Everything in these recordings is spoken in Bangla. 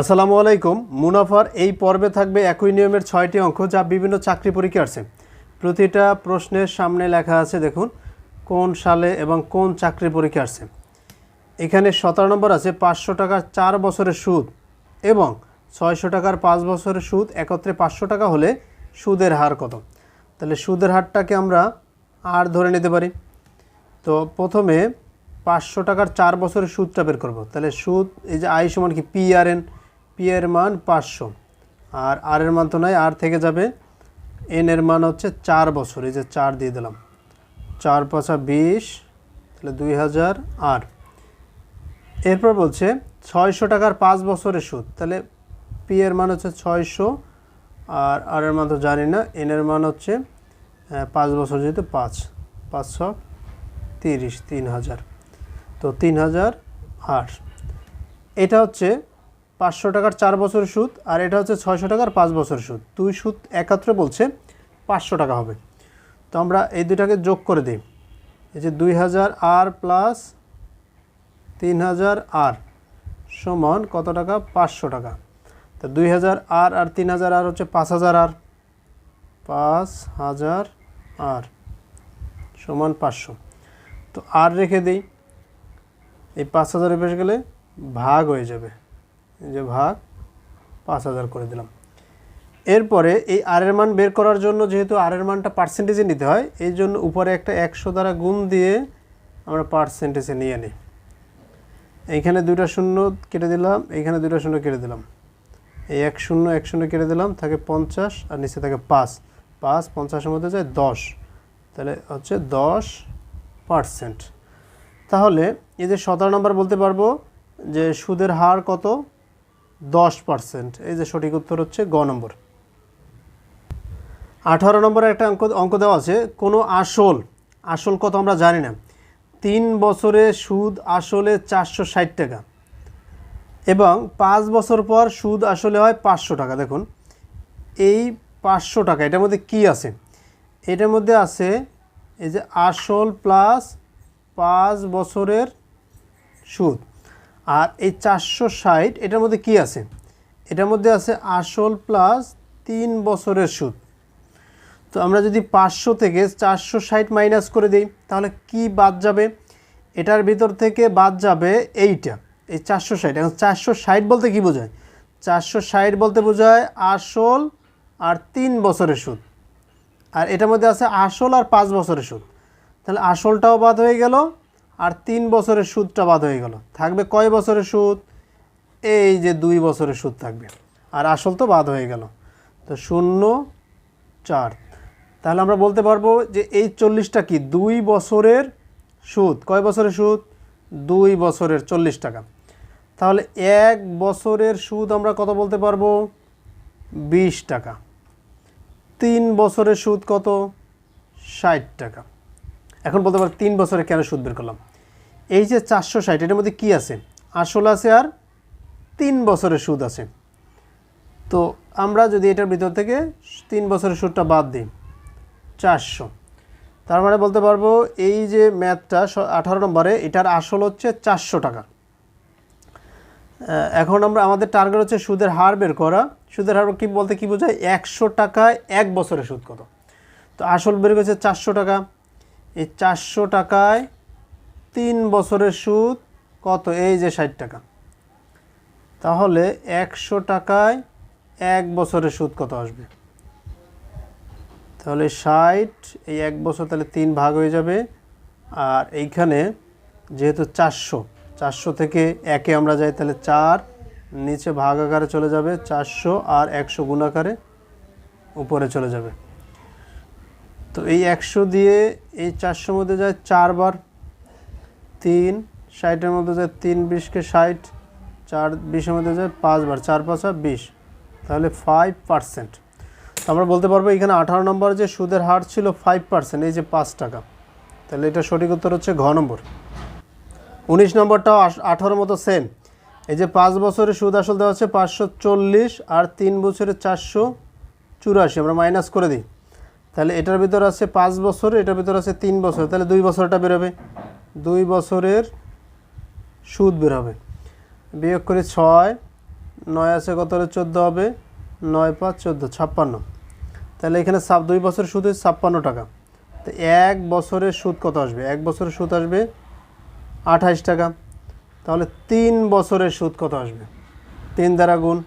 আসসালামু আলাইকুম। মুনাফার এই পর্বে থাকবে একই নিয়মের ছয়টি অঙ্ক যা বিভিন্ন চাকরি পরীক্ষা আছে প্রতিটা প্রশ্নের সামনে লেখা আছে, দেখুন, কোন সালে এবং কোন চাকরি পরীক্ষা আসছে। এখানে সতেরো নম্বর আছে, পাঁচশো টাকার চার বছরের সুদ এবং ছয়শো টাকার পাঁচ বছরের সুদ, একত্রে পাঁচশো টাকা হলে সুদের হার কত? তাহলে সুদের হারটাকে আমরা আর ধরে নিতে পারি। তো প্রথমে পাঁচশো টাকার চার বছরের সুদটা বের করব। তাহলে সুদ, এই যে আই সমান কি? পি আর এন পি এর মান পাঁচশো। আর আর এর মান তো নয় আর থেকে যাবে। এন এর মান হচ্ছে চার বছর, এই যে চার দিয়ে দিলাম। চার পাঁচা বিশ, তাহলে দুই হাজার আর এরপর বলছে ছয়শো টাকার পাঁচ বছরের সুদ, তাহলে পি এর মান হচ্ছে ছয়শো, আর আর এর মান তো জানি না, এন এর মান হচ্ছে পাঁচ বছর যেহেতু পাঁচ, পাঁচশো তিরিশ, তিন হাজার। তো তিন হাজার আট। এটা হচ্ছে পাঁচশো টাকার চার বছরের সুদ আর এটা হচ্ছে ছয়শো টাকার পাঁচ বছরের সুদ। দুই সুদ একাত্রে বলছে পাঁচশো টাকা হবে। তো আমরা এই দুটাকে যোগ করে দিই। এই যে দুই হাজার আর প্লাস তিন হাজার আর সমান কত টাকা? পাঁচশো টাকা। তো দুই হাজার আর আর তিন হাজার আর হচ্ছে পাঁচ হাজার আর। পাঁচ হাজার আর সমান পাঁচশো। তো আর রেখে দিই। এই পাঁচ হাজারের বেশি গেলে ভাগ হয়ে যাবে। যে ভাগ পাঁচ হাজার করে দিলাম। এরপরে এই আর এর মান বের করার জন্য যেহেতু আর এর মানটা পার্সেন্টেজে নিতে হয়, এই জন্য উপরে একটা একশো দ্বারা গুণ দিয়ে আমরা পার্সেন্টেজে নিয়ে নিই। এইখানে দুইটা শূন্য কেটে দিলাম, এইখানে দুইটা শূন্য কেটে দিলাম। এই এক শূন্য এক শূন্য কেটে দিলাম, থাকে পঞ্চাশ, আর নিচে থাকে পাঁচ। পাঁচ পঞ্চাশের মধ্যে যায় দশ। তাহলে হচ্ছে দশ পার্সেন্ট তাহলে এই যে সতেরো নম্বর বলতে পারব যে সুদের হার কত? দশ পার্সেন্ট। এই যে সঠিক উত্তর হচ্ছে গ নম্বর। আঠারো নম্বরে একটা অঙ্ক অঙ্ক দেওয়া আছে, কোনো আসল আসল কত আমরা জানি না। তিন বছরে সুদ আসলে চারশো ষাট টাকা এবং পাঁচ বছর পর সুদ আসলে হয় পাঁচশো টাকা। দেখুন, এই পাঁচশো টাকা, এটার মধ্যে কি আছে? এটার মধ্যে আছে এই যে আসল প্লাস পাঁচ বছরের সুদ। আর এই চারশো ষাট, এটার মধ্যে কি আছে? এটার মধ্যে আছে আসল প্লাস তিন বছরের সুদ। তো আমরা যদি পাঁচশো থেকে চারশো ষাট মাইনাস করে দিই, তাহলে কি বাদ যাবে? এটার ভিতর থেকে বাদ যাবে এইটা, এই চারশো ষাট। এখন চারশো ষাট বলতে কি বোঝায়? চারশো ষাট বলতে বোঝায় আসল আর তিন বছরের সুদ। আর এটার মধ্যে আছে আসল আর পাঁচ বছরের সুদ। তাহলে আসলটাও বাদ হয়ে গেল আর তিন বছরের সুদটা বাদ হয়ে গেল। থাকবে কয় বছরের সুদ? এই যে দুই বছরের সুদ থাকবে। আর আসল তো বাদ হয়ে গেল। তো শূন্য, চার। তাহলে আমরা বলতে পারব যে এই চল্লিশটা কি? দুই বছরের সুদ। কয় বছরের সুদ? দুই বছরের চল্লিশ টাকা। তাহলে এক বছরের সুদ আমরা কত বলতে পারব? বিশ টাকা। তিন বছরের সুদ কত? ষাট টাকা। এখন বলতে পারো তিন বছরে কেন সুদ বের করলাম? এই যে চারশো ষাট, এটার মধ্যে কী আছে? আসল আছে আর তিন বছরের সুদ আছে। তো আমরা যদি এটার ভিতর থেকে তিন বছরের সুদটা বাদ দিই, চারশো, তার মানে বলতে পারব এই যে ম্যাথটা আঠারো নম্বরে এটার আসল হচ্ছে চারশো টাকা। এখন আমরা, আমাদের টার্গেট হচ্ছে সুদের হার বের করা। সুদের হার কী বলতে কী বোঝায়? একশো টাকায় এক বছরের সুদ কত? তো আসল বের করেছে চারশো টাকা। এই চারশো টাকায় তিন বছরের সুদ, কত? এই যে ষাট টাকা। তাহলে একশো টাকায় এক বছরের সুদ কত আসবে? তাহলে ষাট, এই এক বছর তাহলে তিন ভাগ হয়ে যাবে। আর এইখানে যেহেতু চারশো চারশো থেকে একে আমরা যাই, তাহলে চার, নিচে ভাগ আকারে চলে যাবে চারশো আর একশো গুণ আকারে উপরে চলে যাবে। তো এই একশো দিয়ে এই চারশোর মধ্যে যায় চারবার। তিন, ষাটের মধ্যে যায় তিন বিশকে ষাট, চার বিশের মধ্যে যায় পাঁচবার, চার পাঁচা বিশ। তাহলে ফাইভ পার্সেন্ট আমরা বলতে পারব এখানে আঠারো নম্বর যে সুদের হার ছিল ফাইভ পার্সেন্ট এই যে পাঁচ টাকা। তাহলে এটা সঠিক উত্তর হচ্ছে ঘ নম্বর। উনিশ নম্বরটাও আঠারোর মতো সেম এই যে পাঁচ বছরের সুদ আসল দেওয়া হচ্ছে পাঁচশো চল্লিশ আর তিন বছরের চারশো চুরাশি। আমরা মাইনাস করে দিই। তাহলে এটার ভিতর আছে পাঁচ বছর, এটার ভিতর আছে তিন বছর। তাহলে দুই বছরটা বেরোবে। দুই বছরের সুদ বেরোবে। বিয়োগ করে ছয়, নয় আছে কত চোদ্দ হবে? নয় পাঁচ, চোদ্দ, ছাপ্পান্ন। তাহলে এখানে সাপ, দুই বছরের সুদ হচ্ছে ছাপ্পান্ন টাকা। তো এক বছরের সুদ কত আসবে? এক বছরের সুদ আসবে আঠাইশ টাকা। তাহলে তিন বছরের সুদ কত আসবে? তিন দ্বারা গুণ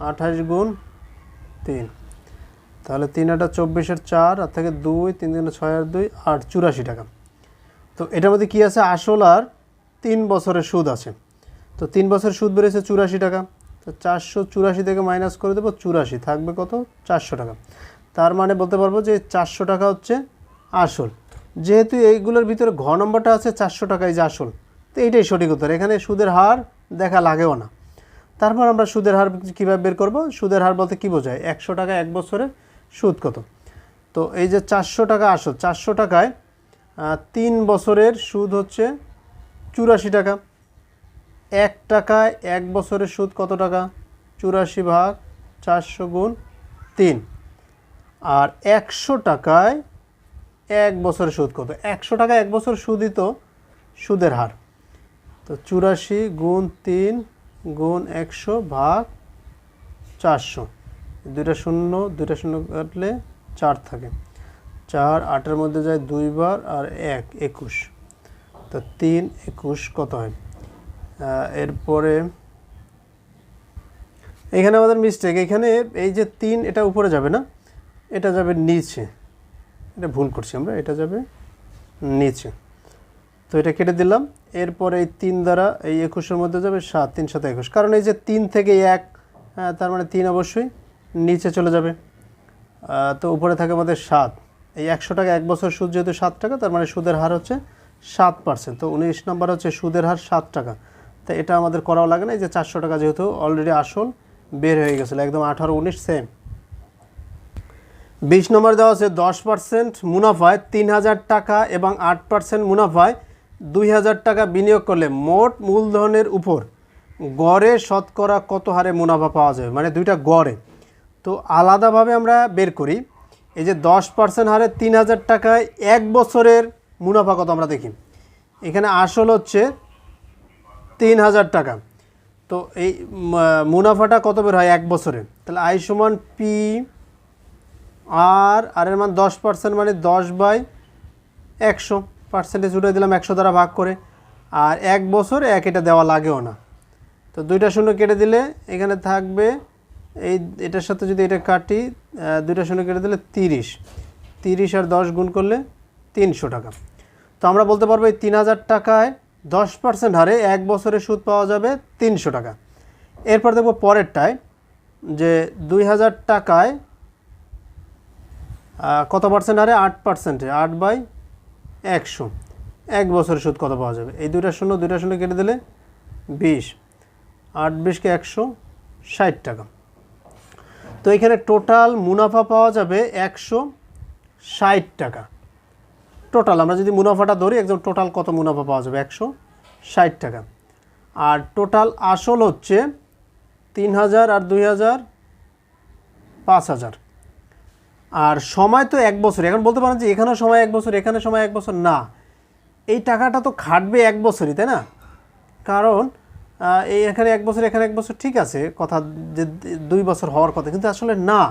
আঠাইশ গুণ তিন। তাহলে তিন আটা চব্বিশের চার, আর থেকে দুই, তিন তিন ছয় আর দুই, আট, চুরাশি টাকা। তো এটার মধ্যে কী আছে? আসল আর তিন বছরের সুদ আছে। তো তিন বছরের সুদ বেড়েছে চুরাশি টাকা। তো চারশো চুরাশি থেকে মাইনাস করে দেবো চুরাশি, থাকবে কত? চারশো টাকা। তার মানে বলতে পারব যে চারশো টাকা হচ্ছে আসল। যেহেতু এইগুলোর ভিতরে ঘ নম্বরটা আছে চারশো টাকাই যে আসল, তো এইটাই সঠিক উত্তর। এখানে সুদের হার দেখা লাগেও না। তারপর আমরা সুদের হার কীভাবে বের করব? সুদের হার বলতে কী বোঝায়? একশো টাকা এক বছরে সুদ কত? তো এই যে চারশো টাকা আসল, চারশো টাকায় তিন বছরের সুদ হচ্ছে চুরাশি টাকা। এক টাকায় এক বছরের সুদ কত টাকা? চুরাশি ভাগ চারশো গুণ তিন। আর একশো টাকায় এক বছরের সুদ কত? একশো টাকা এক বছর সুদই তো সুদের হার। তো চুরাশি গুণ তিন গুণ একশো ভাগ চারশো। দুইটা শূন্য দুইটা শূন্য কাটলে চার থাকে। চার, আটের মধ্যে যায় দুইবার আর এক, একুশ। তো তিন, একুশ কত হয়? এরপরে এখানে আমাদের মিস্টেক এখানে এই যে তিন, এটা উপরে যাবে না? এটা যাবে নিচে। এটা ভুল করছি আমরা, এটা যাবে নিচে। তো এটা কেটে দিলাম। এরপরে এই তিন দ্বারা এই একুশের মধ্যে যাবে সাত, তিন সাথে একুশ। কারণ এই যে তিন থেকে এক তার মানে তিন অবশ্যই। নিচে চলে যাবে। তো উপরে থাকে আমাদের সাত। এই একশো টাকা এক বছর সুদ যেহেতু সাত টাকা, তার মানে সুদের হার হচ্ছে সাত পার্সেন্ট তো উনিশ নাম্বার হচ্ছে সুদের হার সাত টাকা। তো এটা আমাদের করাও লাগে না, এই যে চারশো টাকা যেহেতু অলরেডি আসল বের হয়ে গেছিল, একদম আঠারো উনিশ সেম বিশ নম্বর দেওয়া আছে, দশ পার্সেন্ট মুনাফায় তিন হাজার টাকা এবং আট পার্সেন্ট মুনাফায় দুই হাজার টাকা বিনিয়োগ করলে মোট মূলধনের উপর গড়ে শতকরা কত হারে মুনাফা পাওয়া যাবে? মানে দুইটা গড়ে। তো আলাদাভাবে আমরা বের করি। এই যে দশ পার্সেন্ট হারে তিন হাজার টাকায় এক বছরের মুনাফা কত আমরা দেখি? এখানে আসল হচ্ছে তিন হাজার টাকা। তো এই মুনাফাটা কত বের হয় এক বছরে? তাহলে আই সমান পি আর আর এর মান দশ পার্সেন্ট মানে দশ বাই একশো। পার্সেন্টেজ উঠে দিলাম একশো দ্বারা ভাগ করে। আর এক বছর এক এটা দেওয়া লাগেও না। তো দুইটা শূন্য কেটে দিলে এখানে থাকবে এই এটার সাথে যদি এটা কাটি দুইটা শূন্য কেটে দিলে তিরিশ। তিরিশ আর দশ গুণ করলে তিনশো টাকা। তো আমরা বলতে পারব এই তিন হাজার টাকায় দশ পার্সেন্ট হারে এক বছরের সুদ পাওয়া যাবে তিনশো টাকা। এরপর দেখব পরেরটায় যে দুই হাজার টাকায় কত পার্সেন্ট হারে? আট পার্সেন্টে। আট বাই একশো। এক বছরের সুদ কত পাওয়া যাবে? এই দুইটা শূন্য দুইটা শূন্য কেটে দিলে বিশ। আট বিশকে একশো ষাট টাকা। তো এখানে টোটাল মুনাফা পাওয়া যাবে একশো ষাট টাকা। টোটাল আমরা যদি মুনাফাটা ধরি, একদম টোটাল কত মুনাফা পাওয়া যাবে? একশো ষাট টাকা। আর টোটাল আসল হচ্ছে তিন হাজার আর দুই হাজার পাঁচ হাজার। আর সময় তো এক বছর। এখন বলতে পারেন যে এখানেও সময় এক বছর এখানে সময় এক বছর। না, এই টাকাটা তো খাটবে এক বছরই, তাই না? কারণ এই এখানে এক বছর, এখানে এক বছর, ঠিক আছে, কথা যে দুই বছর হওয়ার কথা, কিন্তু আসলে না।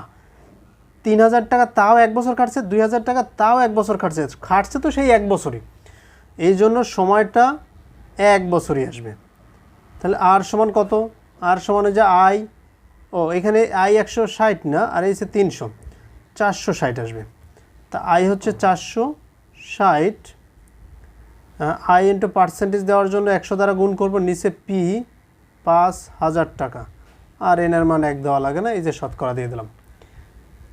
তিন হাজার টাকা তাও এক বছর খাটছে, দুই হাজার টাকা তাও এক বছর খাটছে খাটছে তো সেই এক বছরই। এই জন্য সময়টা এক বছরই আসবে। তাহলে আর সমান কত? আর সমান যে আই, ও, এখানে আই একশো ষাট না, আর এই হচ্ছে তিনশো, চারশো ষাট আসবে। তা আই হচ্ছে চারশো ষাট আই ইন্টু পার্সেন্টেজ দেওয়ার জন্য একশো দ্বারা গুণ করব, নিচে পি পাঁচ হাজার টাকা। আর এনের মান এক দেওয়া লাগে না, এই যে শতকরা দিয়ে দিলাম।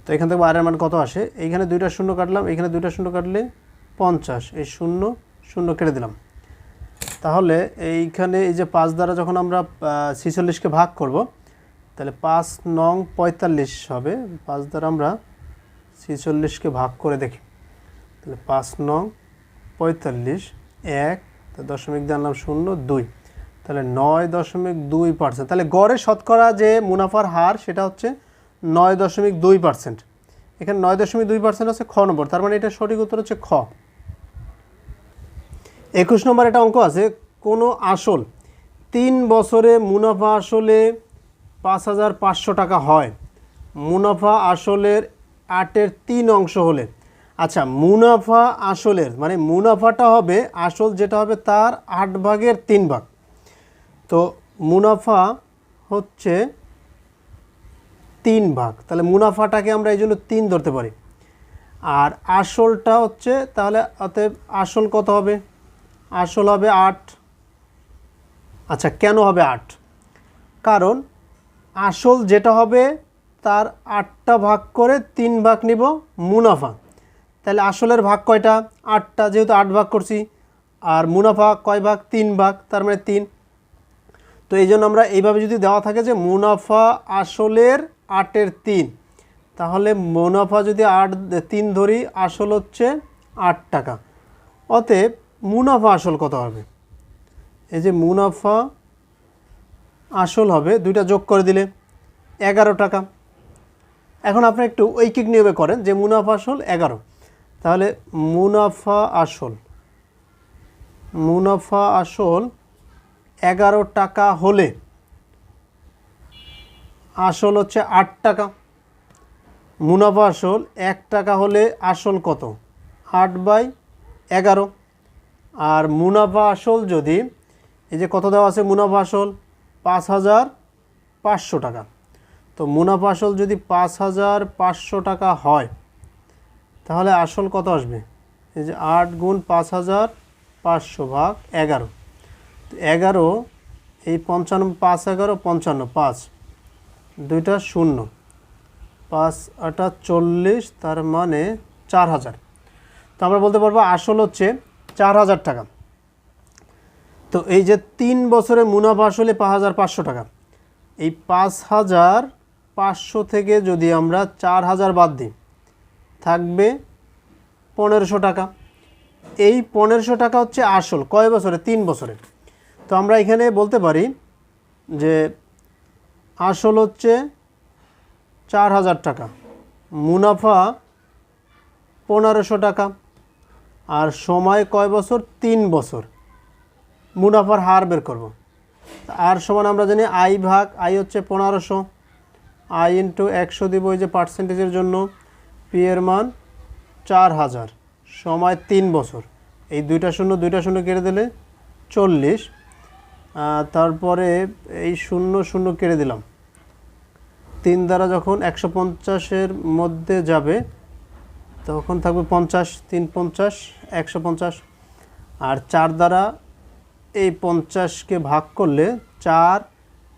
তো এখান থেকে আর এর মান কত আসে? এইখানে দুইটা শূন্য কাটলাম, এইখানে দুইটা শূন্য কাটলে পঞ্চাশ। এই শূন্য শূন্য কেটে দিলাম। তাহলে এইখানে এই যে পাঁচ দ্বারা যখন আমরা ছিচল্লিশকে ভাগ করব, তাহলে পাঁচ নং পঁয়তাল্লিশ হবে। পাঁচ দ্বারা আমরা ছিচল্লিশকে ভাগ করে দেখি। তাহলে পাঁচ নং পঁয়তাল্লিশ এক দশমিক দিয়ে আনলাম শূন্য, দুই। তাহলে নয় দশমিক দুই পার্সেন্ট তাহলে গড়ে শতকরা যে মুনাফার হার, সেটা হচ্ছে নয় দশমিক দুই পার্সেন্ট এখানে নয় দশমিক দুই পার্সেন্ট হচ্ছে খ নম্বর, তার মানে এটা সঠিক উত্তর হচ্ছে খ। একুশ নম্বর একটা অঙ্ক আছে, কোনো আসল তিন বছরে মুনাফা আসলে পাঁচ হাজার পাঁচশো টাকা হয়। মুনাফা আসলের আটের তিন অংশ হলে আচ্ছা মুনাফা আসলের মানে মুনাফাটা হবে আসল যেটা হবে তার আট ভাগের তিন ভাগ। তো মুনাফা হচ্ছে তিন ভাগ। তাহলে মুনাফাটাকে আমরা এই জন্য তিন ধরতে পারি। আর আসলটা হচ্ছে, তাহলে অতএব আসল কত হবে? আসল হবে আট। আচ্ছা কেন হবে আট? কারণ আসল যেটা হবে তার আটটা ভাগ করে তিন ভাগ নিব মুনাফা। তাহলে আসলের ভাগ কয়টা? আটটা, যেহেতু আট ভাগ করছি। আর মুনাফা কয় ভাগ? তিন ভাগ, তার মানে তিন। তো এই জন্য আমরা এইভাবে যদি দেওয়া থাকে যে মুনাফা আসলের আটের তিন, তাহলে মুনাফা যদি আট, তিন ধরি, আসল হচ্ছে আট টাকা। অতএব মুনাফা আসল কত হবে? এই যে মুনাফা আসল হবে, দুইটা যোগ করে দিলে এগারো টাকা। এখন আপনি একটু ঐকিক নিয়মে করেন যে মুনাফা আসল এগারো। তাহলে মুনাফা আসল মুনাফা আসল এগারো টাকা হলে, আসল হচ্ছে আট টাকা। মুনাফা আসল এক টাকা হলে আসল কত? আট বাই এগারো। আর মুনাফা আসল যদি, এই যে কত দেওয়া আছে মুনাফা আসল? পাঁচ হাজার পাঁচশো টাকা। তো মুনাফা আসল যদি পাঁচ হাজার পাঁচশো টাকা হয় তাহলে আসল কত আসবে? এই যে আট গুণ পাঁচ হাজার পাঁচশো ভাগ এগারো। তো এগারো, এই পঞ্চান্ন, পাঁচ এগারো, পঞ্চান্ন, পাঁচ। দুইটা শূন্য। পাঁচ আটা চল্লিশ, তার মানে চার হাজার। তো আমরা বলতে পারব আসল হচ্ছে চার হাজার টাকা। তো এই যে তিন বছরে মুনাফা আসলে পাঁচ হাজার পাঁচশো টাকা। এই পাঁচ হাজার পাঁচশো থেকে যদি আমরা চার হাজার বাদ দিই থাকবে পনেরোশো টাকা। এই পনেরোশো টাকা হচ্ছে আসল, কয় বছরে তিন বছরে তো আমরা এখানে বলতে পারি যে আসল হচ্ছে চার হাজার টাকা। মুনাফা পনেরোশো টাকা। আর সময় কয় বছর? তিন বছর। মুনাফার হার বের করব। আর সমান আমরা জানি আই ভাগ আই হচ্ছে পনেরোশো। আই ইন্টু একশো দিব ওই যে পার্সেন্টেজের জন্য। পি এর মান চার হাজার। সময় তিন বছর। এই দুইটা শূন্য দুইটা শূন্য কেটে দিলে চল্লিশ। তারপরে এই শূন্য শূন্য কেটে দিলাম। তিন দ্বারা যখন একশো পঞ্চাশের মধ্যে যাবে, তখন থাকবে পঞ্চাশ, তিন পঞ্চাশ, একশো পঞ্চাশ। আর চার দ্বারা এই পঞ্চাশকে ভাগ করলে চার,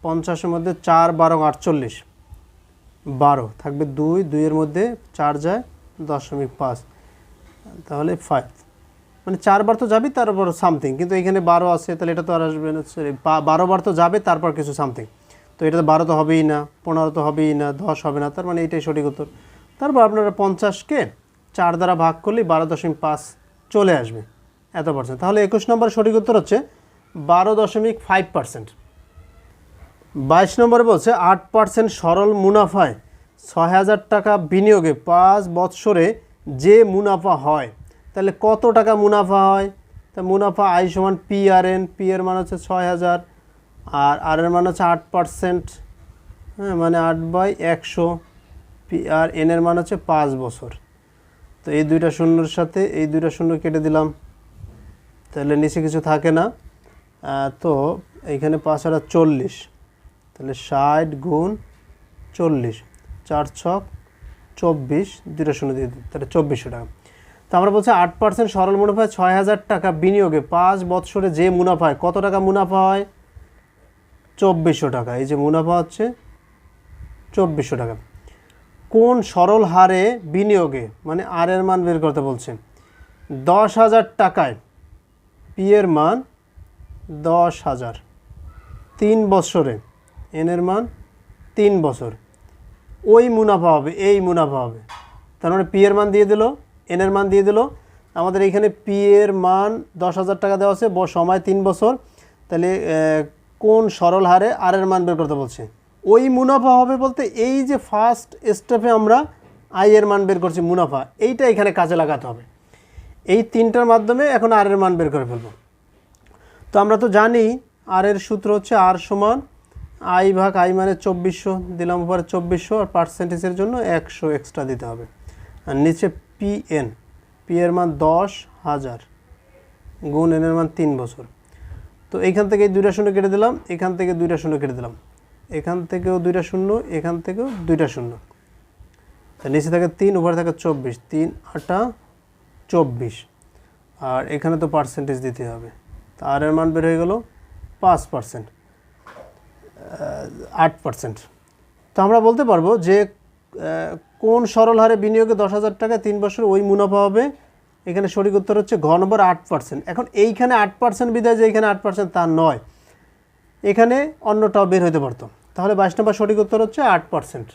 পঞ্চাশের মধ্যে চার বারো আটচল্লিশ। বারো, থাকবে দুই, দুইয়ের মধ্যে চার যায় দশমিক পাঁচ। তাহলে ফাইভ মানে চারবার তো যাবে, তারপর সামথিং কিন্তু এখানে বারো আছে, তাহলে এটা তো আর আসবে না সরি বারো বার তো যাবে, তারপর কিছু সামথিং তো এটা তো বারো তো হবেই না, পনেরো তো হবেই না, দশ হবে না, তার মানে এটাই সঠিক উত্তর। তারপর আপনারা পঞ্চাশকে চার দ্বারা ভাগ করলেই বারো দশমিক পাঁচ চলে আসবে, এত পার্সেন্ট তাহলে একুশ নম্বর সঠিক উত্তর হচ্ছে বারো দশমিক ফাইভ পার্সেন্ট বাইশ নম্বরে বলছে, আট পার্সেন্ট সরল মুনাফায় ছয় হাজার টাকা বিনিয়োগে পাঁচ বৎসরে যে মুনাফা হয়, তাহলে কত টাকা মুনাফা হয়? তা মুনাফা আই সমান পি আর এন, পি এর মান হচ্ছে ছয় হাজার, আর আর এর মান হচ্ছে আট পার্সেন্ট হ্যাঁ মানে আট বাই একশো, পি আর এন এর মান হচ্ছে পাঁচ বছর। তো এই দুইটা শূন্যর সাথে এই দুইটা শূন্য কেটে দিলাম। তাহলে নিচে কিছু থাকে না। তো এইখানে পাঁচ হাজার চল্লিশ। তাহলে ষাট গুণ চল্লিশ, চার ছক চব্বিশ দুটো শূন্য দিয়ে দিই, তাহলে চব্বিশশো টাকা। তো আমরা বলছি আট পার্সেন্ট সরল মুনাফায় ছয় হাজার টাকা বিনিয়োগে। পাঁচ বৎসরে যে মুনাফা হয়, কত টাকা মুনাফা হয়? চব্বিশশো টাকা। এই যে মুনাফা হচ্ছে চব্বিশশো টাকা। কোন সরল হারে বিনিয়োগে মানে আর এর মান বের করতে বলছে, দশ হাজার টাকায় পি এর মান দশ হাজার। তিন বছরে এন এর মান তিন বছর। ওই মুনাফা হবে, এই মুনাফা হবে। তার মানে পি এর মান দিয়ে দিল, এন এর মান দিয়ে দিল। আমাদের এইখানে পি এর মান দশ হাজার টাকা দেওয়া আছে সময় তিন বছর। তাহলে কোন সরল হারে আর এর মান বের করতে বলছে? ওই মুনাফা হবে বলতে এই যে ফার্স্ট স্টেপে আমরা আই এর মান বের করছি, মুনাফা, এইটা এখানে কাজে লাগাতে হবে। এই তিনটার মাধ্যমে এখন আর এর মান বের করে ফেলব। তো আমরা তো জানি আর এর সূত্র হচ্ছে আর সমান আই ভাগ আই মানে চব্বিশশো, দিলাম উপরে চব্বিশশো আর পার্সেন্টেজের জন্য একশো এক্সট্রা দিতে হবে। আর নিচে পি এন পি এর মান দশ হাজার, গুণ এন এর মান তিন বছর। তো এইখান থেকে দুইটা শূন্য কেটে দিলাম, এখান থেকে দুইটা শূন্য কেটে দিলাম। এখান থেকেও দুইটা শূন্য, এখান থেকেও দুইটা শূন্য। নিচে থাকে তিন, উপরে থাকে চব্বিশ, তিন আটা চব্বিশ। আর এখানে তো পার্সেন্টেজ দিতে হবে। আর এর মান বের হয়ে গেল পাঁচ পার্সেন্ট আট পার্সেন্ট তো আমরা বলতে পারব যে কোন সরল হারে বিনিয়োগে দশ হাজার টাকা তিন বছর ওই মুনাফা হবে? এখানে সঠিক উত্তর হচ্ছে ঘ নম্বর আট পার্সেন্ট এখন এইখানে আট পার্সেন্ট বিদায় যে এখানে আট পার্সেন্ট তা নয়। এখানে অন্যটাও বের হতে পারতো। তাহলে বাইশ নম্বর সঠিক উত্তর হচ্ছে আট পার্সেন্ট